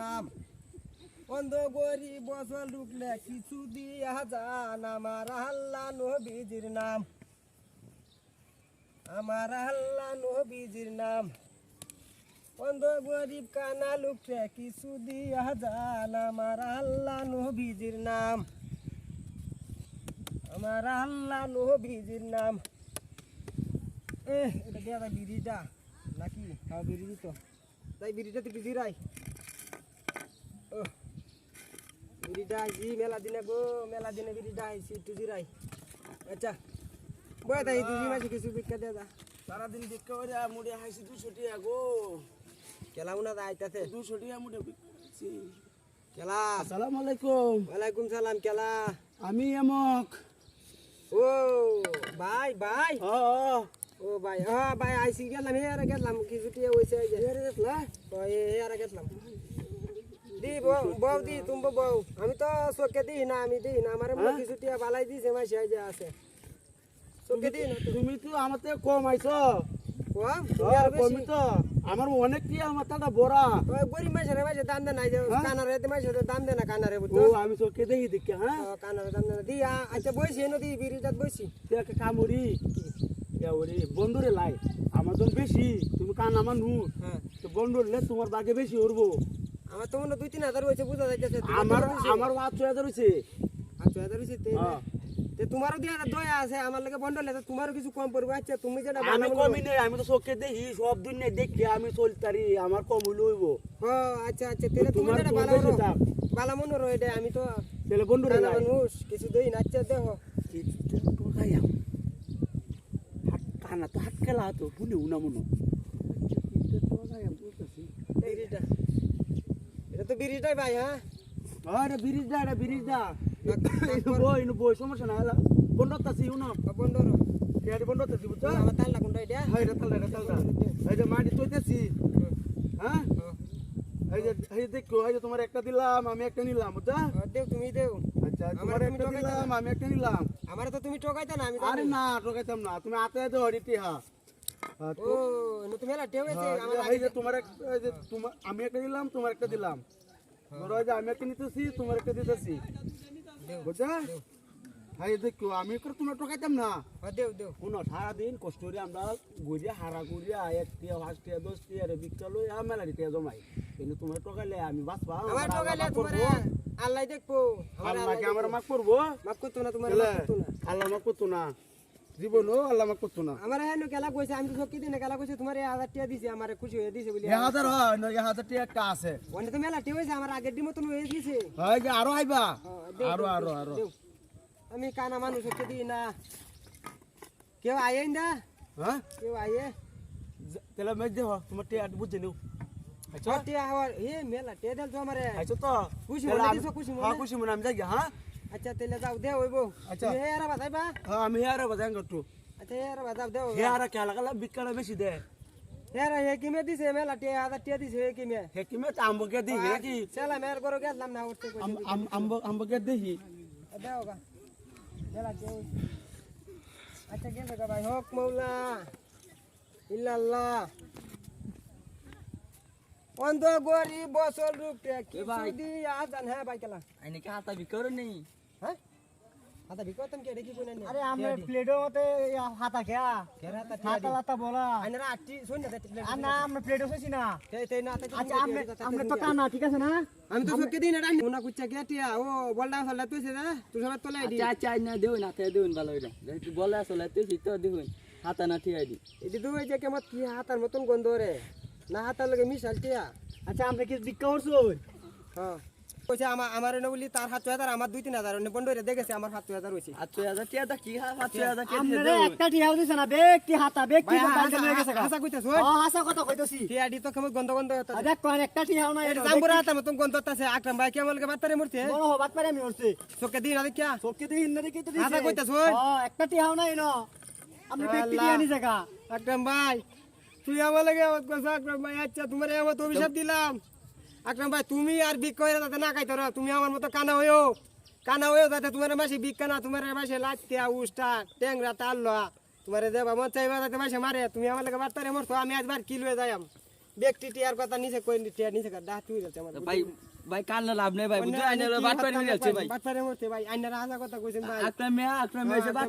নাম। অন্ধ গরিব বছর ঢুকলে কিছু দিয়া যান আমার আল্লাহ নবীজির নাম। আমার আল্লাহ নবীজির নাম। অন্ধ গরিব কানা লুকলে কিছু দিয়া যান আমার আল্লাহ নবীজির নাম। আমার আল্লাহ নবীজির নাম। এ এটা দিয়া বিড়িটা। নাকি? হ্যাঁ বিড়ি তো তাই বিড়িটা তুই ও বিড়িটা আইছি মেলা দিনে গো মেলা দিনে বিড়িটা আইছি একটু জিরাই। আচ্ছা বয় তাই দুজি মাসে কিছু বিক্কা দে দা সারাদিন বিক্রি করে মুড়ে হাসি দুশো টিয়া গো। কেলাও না দা আইতাতে দুশো টিয়া মুড়ে কেলা। আসসালামু আলাইকুম। ওয়ালাইকুম সালাম কেলা। আমি এমক। ও ভাই ভাই। ও ও ভাই হ্যাঁ ভাই আইছি গেলাম হে আর গেলাম কিছু টিয়া হইছে যে। হে ও হে আর গেলাম। দি বউ দি তুমি বউ আমি তো চোখে দিই না আমি দিই না। আমার মুখ কিছু বালাই দিছে যে আছে। চোখে দিই না তুমি তো আমার থেকে কম আইছো। কম? হ্যাঁ, তো। আমার অনেক বড়া। গরিব মাসে দাম দে নাই কানারে মাসে দাম দে না কানারে বুঝছ? আমি চোখে দেখি দেখি হ্যাঁ? ও, কানারে দাম দে না। দি আচ্ছা বইছি এনো দি বিড়িটাত বইছি। তুই একটা কামড়ি ওরে বন্ধুরে লাই। আমার বেশি তুমি কান আমার নূর হ্যাঁ। তো বন্ধুরলে তোমার বাগে বেশি উড়বো আমার তো মনে হয় দুই তিন হাজার হয়েছে বুঝা যাইতেছে। আমার আমার হাত ছয় হাজার হয়েছে। আচ্ছা হাজার হয়েছে তে হ্যাঁ। তোমারও দিয়ে দয়া আছে আমার লাগে বন্ডলে তো তোমারও কিছু কম পড়বে। আচ্ছা তুমি যেটা আমি কমই নেই আমি তো চোখে দেখি সব দিন দেখি আমি চলতারি আমার কম হইলে হইব। ও আচ্ছা আচ্ছা তাহলে তুমি যেটা ভালো ভালো মনে রো এটা আমি তো তাহলে বন্ধুরে কানা মানুষ কিছু দেই না। আচ্ছা দেখো। কানা তো হাত খেলা তো শুনি উনা মনো বিড়িটা এটা। তো বিড়িটাই ভাই হ্যাঁ? আরে ব্রিজ দা এটা ব্রিজ দা বই ইনু বই সমস্যা না হলা বন্ধ তাছি উনো বন্ডর কেডি বন্ধ তাছি বুঝছ? আমার তাল লাগুন এটা? হাই রে তালদা রে তালদা এই যে মাটি তৈতেছি। হ্যাঁ? এই যে এই দেখো এই যে তোমার একটা দিলাম আমি একটা নিলাম বুঝছ? দেও তুমি দেও। আচ্ছা আমার তোমার তুমি একটা দিলাম আমি একটা নিলাম। আমার তো তুমি ঠকাইতা না আমি আরে না ঠকাইতাম না তুমি হাতে হাতে হরিটি হা আমি একটা দিলাম তোমার একটা দিলাম। ধরো যে আমি একটা নিতেছি তোমার একটা দিতেছি। বুঝছ? হ্যাঁ দেখো আমি করে তোমার ঠকাইতাম না। দেও দেও। শুনো সারাদিন কষ্ট করে আমরা ঘুরিয়া হারা ঘুরিয়া এক টিয়া পাঁচ টিয়া দশ টিয়া রে বিক্রা লই আর মেলা টিয়া জমাই। কিন্তু তোমার ঠকাইলে আমি বাঁচবা আমার ঠকাইলে তোমার আল্লাহ দেখব আল্লাহ আমার করব? মাফ করতো না তোমার এলে, মাফ করতো না। আল্লাহ করতো না। আমার কইছে আমি তো সব দিনে কেলা কইছে তোমার এই হাজার টিয়া দিছে আমার খুশি হয়ে দিছে বলি। হাজার হয় না হাজার টিয়া একটা আছে। অনেক তো মেলা টিয়া হয়েছে আমার আগের ডিম মতন হয়ে দিছে। হয় যে আরও আইবা? হ্যাঁ, আরও আরও আরও। আমি কানা মানুষ হচ্ছে দিই না। কেউ আয়ে না? হ্যাঁ? কেউ আয়ে তাহলে মেজ দেহ তোমার টিয়া বুঝে নিও। আচ্ছা টিয়া হওয়ার এ মেলা টিয়া দেল তো আমারে। আচ্ছা তো? খুশি তাহলে মনে দিছো, খুশি মনে? হ্যাঁ খুশি মনে আমি যাই হ্যাঁ? আচ্ছা তাহলে যাও দেও হইব আচ্ছা। তুমি হে আর বাতাইবা হ্যাঁ আমি হেয়ারে বাজাং করতো আচ্ছা হে আর বাতাও দেও হেয়ারে খেলা খেলা বিকালে বেশি দে হে রে হে কিমে দিছে মেলা টিয়া হাজার টিয়া দিছে হে কিমে হে কি মে আম্বকে দিই নাকি সেলা মেয়ের গরো গেলাম না উঠতে কইছে আম- আম- আম্ব আম্বকে দিই দেও গা মেলা টিয়া হইছে। আচ্ছা গেছে গা ভাই হক মৌলা ইল্লাল্লাহ অন্ধ গরিব বছর রূপে কিছু দিয়া জান হ্যাঁ ভাই কেলা এনেকে হাতা বিকর নেই হ্যাঁ? হাতা বিকতম কে দেখি কোনে আরে আমরা প্লেটও মতে হাতা খেয়া। হাতা হাতা বলা। আইনারা আটি শুন না তে না আমরা প্লেটও খাইছি না। তেই তেই না আচ্ছা আমরা আমরা তো কানা ঠিক আছে না? আমি তো সবকে দিন এটা ওনা কুচ্চা কে টিয়া ও বলডা ফলা তুই দা তুই দি আচ্ছা আচ্ছা না দেও না তে দেউন ভালো এটা বলে তুই তো দেখুন হাতা না ঠিক আইডি। এটি তো যে কেমন কি হাতার মতন গন্ধ রে। না হাতার লগে মিশাল টিয়া। আচ্ছা আমরা কি বিক্কা করছ? হ্যাঁ। কইছে আমার আমার এনে বলি তার হাত হাজার আমার দুই তিন হাজার। অন্য বন্ধুরে দেখেছে আমার হাত হাজার টিয়া দা কি হাত তুই হাজার টিয়া আমরা একটা টিয়া না ব্যক্তি হাতা গেছে গা হাসা কইতাছ ও হাসা কথা কইতাছি। টিয়া ডি তো কেমন গন্ধ গন্ধ হতা আরে কোন একটা টিয়াও না এটা মতন গন্ধ হতাছে আকরাম ভাই কেমন কে বাতারে মরছে? বড় আমি চোখে দিন আরে কিয়া সবকে দিই না দেখি তো দিছে। হাসা কইতাছ ও একটা না। আমরা ব্যক্তি আল্লাহ। টিয়া নি জায়গা আকরাম ভাই তুই আমার লাগে আমার কথা আকরাম ভাই। আচ্ছা তোমার এমন অভিশাপ দিলাম। আকরাম ভাই তুমি আর বিক করে তাতে না খাইতো না তুমি আমার মতো কানা হইও। কানা হইও তাতে তোমার মাসে বিক কানা তোমার মাসে লাইতিয়া উষ্টা ট্যাংরা তাল্লা তোমার দেবা মন চাইবা তাতে মাসে মারে তুমি আমার লাগে বার্তারে মরতো আমি আজবার কি লয়ে যাইম ব্যক্তি টিয়ার কথা নিচে কই টিয়ার নিচে দা তুই যাচ্ছে আমার ভাই ভাই কাল লাভ নেই ভাই বুঝছ আইনে বাট পারি যাচ্ছে ভাই। বাটপারে মরতে ভাই আইনারা আজা কথা কইছেন ভাই। একটা মেয়ে একটা মেয়ে বাট